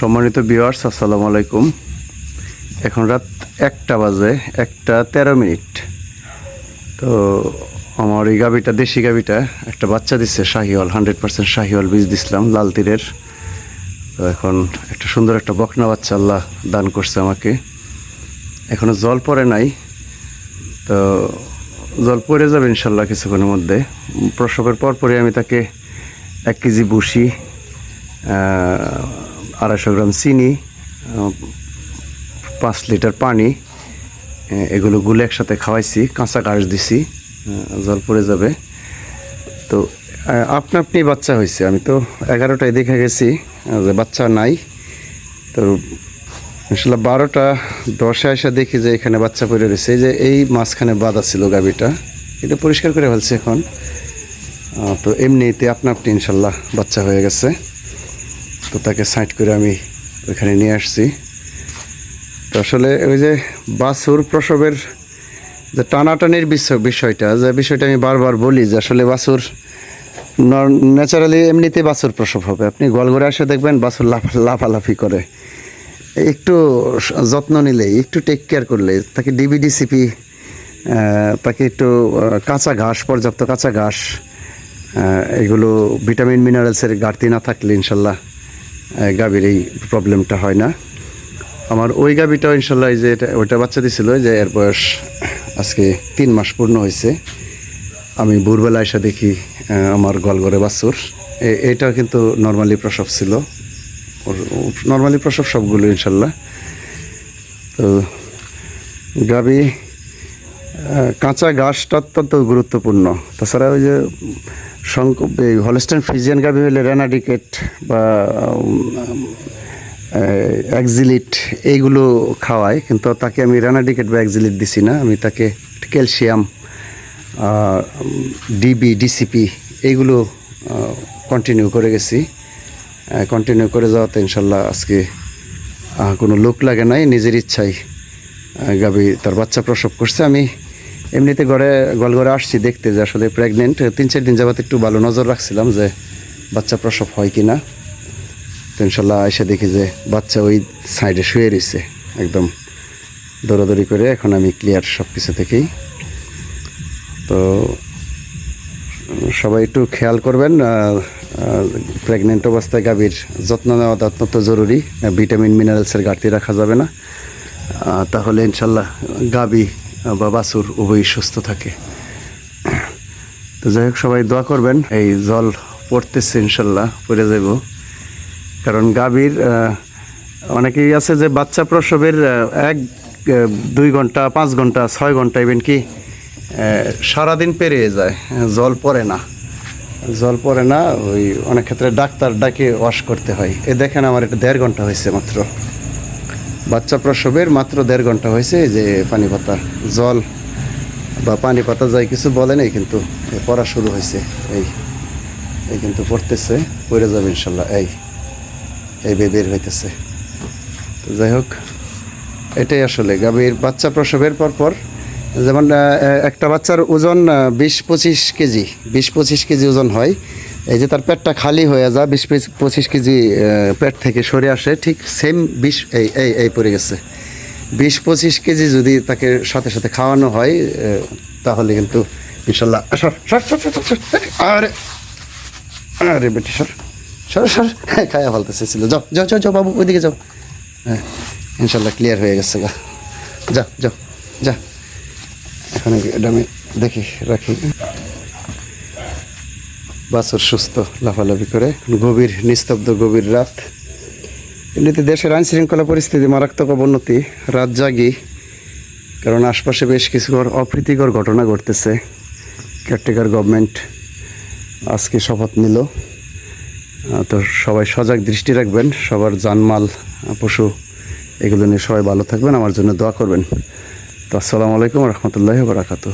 সম্মানিত বিওয়ার্স আসসালামু আলাইকুম। এখন রাত একটা বাজে, একটা তেরো মিনিট। তো আমার এই গাবিটা, দেশি গাবিটা, একটা বাচ্চা দিচ্ছে শাহিওয়াল, হান্ড্রেড পার্সেন্ট শাহিওয়াল বীজ দিছিলাম, লাল তীরের। তো এখন একটা সুন্দর একটা বকনা বাচ্চা আল্লাহ দান করছে আমাকে। এখনও জল পড়ে নাই। তো জল পড়ে যাবে ইনশাল্লাহ কিছুক্ষণের মধ্যে। প্রসবের পরপরই আমি তাকে এক কেজি বুসি আড়াইশো গ্রাম চিনি পাঁচ লিটার পানি এগুলো গুলে একসাথে খাওয়াইছি, কাঁচা ঘাস দিছি জল পড়ে যাবে। তো আপনা আপনি বাচ্চা হয়েছে আমি তো এগারোটায় দেখে গেছি যে বাচ্চা নাই। তো আসলে বারোটা দশে এসে দেখি যে এখানে বাচ্চা পড়ে রয়েছে। এই যে এই মাঝখানে বাঁধা ছিল গাবিটা এটা পরিষ্কার করে ফেলছে এখন। তো এমনিতে আপনা আপনি ইনশাল্লাহ বাচ্চা হয়ে গেছে। তো তাকে সাইড করে আমি ওইখানে নিয়ে আসছি। তো আসলে ওই যে বাছুর প্রসবের যে টানাটানির বিষয় বিষয়টা, যে বিষয়টা আমি বারবার বলি যে আসলে বাছুর ন্যাচারালি এমনিতে বাছুর প্রসব হবে। আপনি গলগরে এসে দেখবেন বাছুর লাফা লাফালাফি করে। একটু যত্ন নিলে একটু টেক কেয়ার করলে তাকে ডিবিডিসিপি তাকে একটু কাঁচা ঘাস, পর্যাপ্ত কাঁচা ঘাস এগুলো ভিটামিন মিনারেলসের ঘাটতি না থাকলে ইনশাল্লাহ গাভীর এই প্রবলেমটা হয় না। আমার ওই গাভীটাও ইনশাল্লাহ যে এটা, ওইটা বাচ্চা দিছিল যে এর বয়স আজকে তিন মাস পূর্ণ হয়েছে। আমি ভোরবেলা এসে দেখি আমার গলগরে বাছুর। এ- এটাও কিন্তু নর্মালি প্রসব ছিল। নর্মালি প্রসব সবগুলো ইনশাল্লাহ। তো গাবি কাঁচা ঘাসটা অত্যন্ত গুরুত্বপূর্ণ। তাছাড়া ওই যে হলস্টেন ফিজিয়ান গাবি হলে রেনাডিকেট বা এক্সিলিট এইগুলো খাওয়াই কিন্তু তাকে আমি রেনাডিকেট বা এক্সিলিট দিছি না। আমি তাকে ক্যালসিয়াম ডিবি, ডিসিপি এইগুলো কন্টিনিউ করে গেছি। কন্টিনিউ করে যাওয়াতে ইনশাল্লাহ আজকে কোনো লোক লাগে নাই। নিজের ইচ্ছাই গাবি তার বাচ্চা প্রসব করছে। আমি এমনিতে ঘরে গলঘরে আসছি দেখতে যে আসলে প্রেগনেন্ট তিন, চার দিন যাবত একটু ভালো নজর রাখছিলাম যে বাচ্চা প্রসব হয় কি না তো ইনশাল্লাহ এসে দেখি যে বাচ্চা ওই সাইডে শুয়ে রয়েছে। একদম দৌড়াদৌড়ি করে এখন আমি ক্লিয়ার সব কিছু থেকেই। তো সবাই একটু খেয়াল করবেন প্রেগনেন্ট অবস্থায় গাভীর যত্ন নেওয়া অত্যন্ত জরুরি। ভিটামিন মিনারেলসের ঘাটতি রাখা যাবে না। তাহলে ইনশাল্লাহ গাভী বা বাছুর উভয়ই সুস্থ থাকে। তো যাই হোক, সবাই দোয়া করবেন, এই জল পড়তেছে ইনশাল্লাহ, পড়ে যাব। কারণ গাভীর অনেকেই আছে যে বাচ্চা প্রসবের এক দুই ঘণ্টা, পাঁচ ঘণ্টা, ছয় ঘণ্টা ইভেন কি সারাদিন পেরিয়ে যায়। জল পড়ে না। জল পড়ে না, ওই অনেক ক্ষেত্রে ডাক্তার ডাকে ওয়াশ করতে হয়। এ দেখেন আমার এটা দেড় ঘণ্টা হয়েছে মাত্র। বাচ্চা প্রসবের মাত্র দেড় ঘণ্টা হয়েছে যে পানি পাতা, জল বা পানি পাতা যাই কিছু বলে নাই, কিন্তু পড়া শুরু হয়েছে। এই এই কিন্তু পড়তেছে, পড়ে যাবে ইনশাল্লাহ, এই এই বে বের হইতেছে। তো যাই হোক, এটাই আসলে। গাভীর বাচ্চা প্রসবের পর পর, যেমন একটা বাচ্চার ওজন বিশ পঁচিশ কেজি, বিশ পঁচিশ কেজি ওজন হয়। এই যে তার পেটটা খালি হয়ে যায় বিশ পঁচিশ- কেজি পেট থেকে সরে আসে ঠিক সেম বিশ এই এই এই পড়ে গেছে। বিশ পঁচিশ কেজি যদি তাকে সাথে সাথে খাওয়ানো হয় তাহলে কিন্তু ইনশাল্লাহ। আরে আরে বেটি সর সর সর হ্যাঁ, খায়া ফেলতেছে ছিল। যাও যাও যাও যাও বাবু ওইদিকে যাও। হ্যাঁ ইনশাল্লাহ ক্লিয়ার হয়ে গেছে গা। যা যাও যা এখন এটা আমি দেখি রাখি। বাছর সুস্থ, লাফালাফি করে, গভীর, নিস্তব্ধ, গভীর রাত। এমনিতে দেশের আইন শৃঙ্খলা পরিস্থিতি মারাত্মক অবনতি, রাত জাগি, কারণ আশপাশে বেশ কিছু অপ্রীতিকর ঘটনা ঘটতেছে। কেয়ারটেকার গভর্নমেন্ট আজকে শপথ নিল। তো সবাই সজাগ দৃষ্টি রাখবেন, সবার জানমাল পশু, এগুলো নিয়ে সবাই ভালো থাকবেন। আমার জন্য দোয়া করবেন। তো আসসালামু আলাইকুম রহমতুল্লাহ বারাকাতু